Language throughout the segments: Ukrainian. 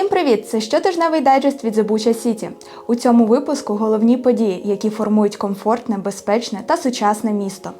Всім привіт! Це щотижневий дайджест від Забуча Сіті. У цьому випуску головні події, які формують комфортне, безпечне та сучасне місто.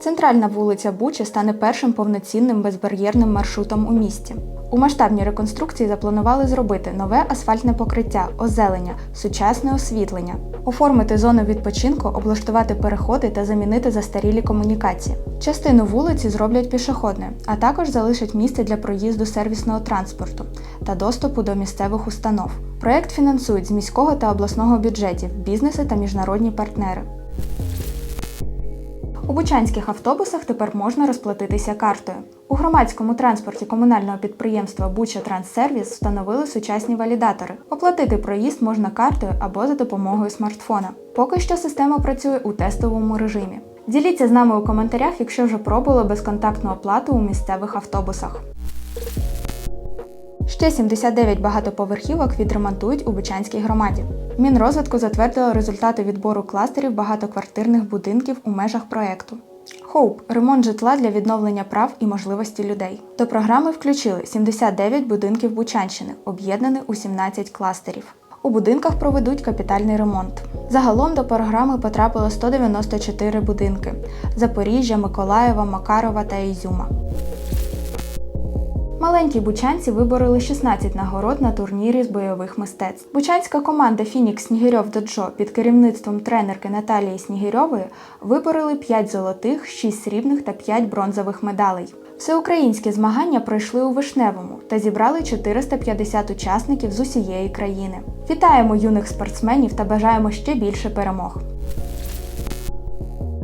Центральна вулиця Бучі стане першим повноцінним безбар'єрним маршрутом у місті. У масштабній реконструкції запланували зробити нове асфальтне покриття, озелення, сучасне освітлення, оформити зону відпочинку, облаштувати переходи та замінити застарілі комунікації. Частину вулиці зроблять пішохідною, а також залишать місце для проїзду сервісного транспорту та доступу до місцевих установ. Проект фінансують з міського та обласного бюджетів, бізнеси та міжнародні партнери. У бучанських автобусах тепер можна розплатитися картою. У громадському транспорті комунального підприємства Буча Транссервіс встановили сучасні валідатори. Оплатити проїзд можна картою або за допомогою смартфона. Поки що система працює у тестовому режимі. Діліться з нами у коментарях, якщо вже пробували безконтактну оплату у місцевих автобусах. Ще 79 багатоповерхівок відремонтують у Бучанській громаді. Мінрозвитку затвердило результати відбору кластерів багатоквартирних будинків у межах проекту. Хоуп ремонт житла для відновлення прав і можливості людей. До програми включили 79 будинків Бучанщини, об'єднані у 17 кластерів. У будинках проведуть капітальний ремонт. Загалом до програми потрапило 194 будинки: Запоріжжя, Миколаєва, Макарова та Ізюма. Маленькі бучанці вибороли 16 нагород на турнірі з бойових мистецтв. Бучанська команда Фінікс Снігирьов Доджо під керівництвом тренерки Наталії Снігирьової вибороли 5 золотих, 6 срібних та 5 бронзових медалей. Всеукраїнські змагання пройшли у Вишневому та зібрали 450 учасників з усієї країни. Вітаємо юних спортсменів та бажаємо ще більше перемог.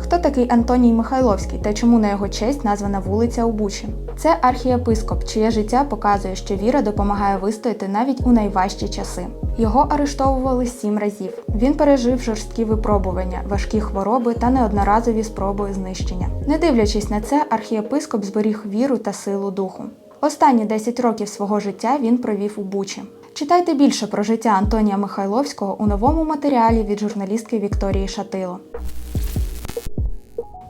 Хто такий Антоній Михайловський та чому на його честь названа вулиця у Бучі? Це архієпископ, чиє життя показує, що віра допомагає вистояти навіть у найважчі часи. Його арештовували сім разів. Він пережив жорсткі випробування, важкі хвороби та неодноразові спроби знищення. Не дивлячись на це, архієпископ зберіг віру та силу духу. Останні 10 років свого життя він провів у Бучі. Читайте більше про життя Антонія Михайловського у новому матеріалі від журналістки Вікторії Шатило.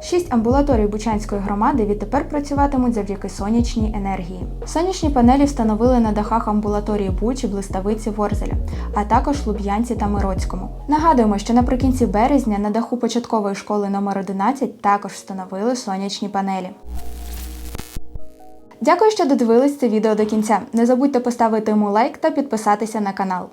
Шість амбулаторій Бучанської громади відтепер працюватимуть завдяки сонячній енергії. Сонячні панелі встановили на дахах амбулаторії Бучі, Блиставиці, Ворзеля, а також Луб'янці та Мироцькому. Нагадуємо, що наприкінці березня на даху початкової школи номер 11 також встановили сонячні панелі. Дякую, що додивились це відео до кінця. Не забудьте поставити йому лайк та підписатися на канал.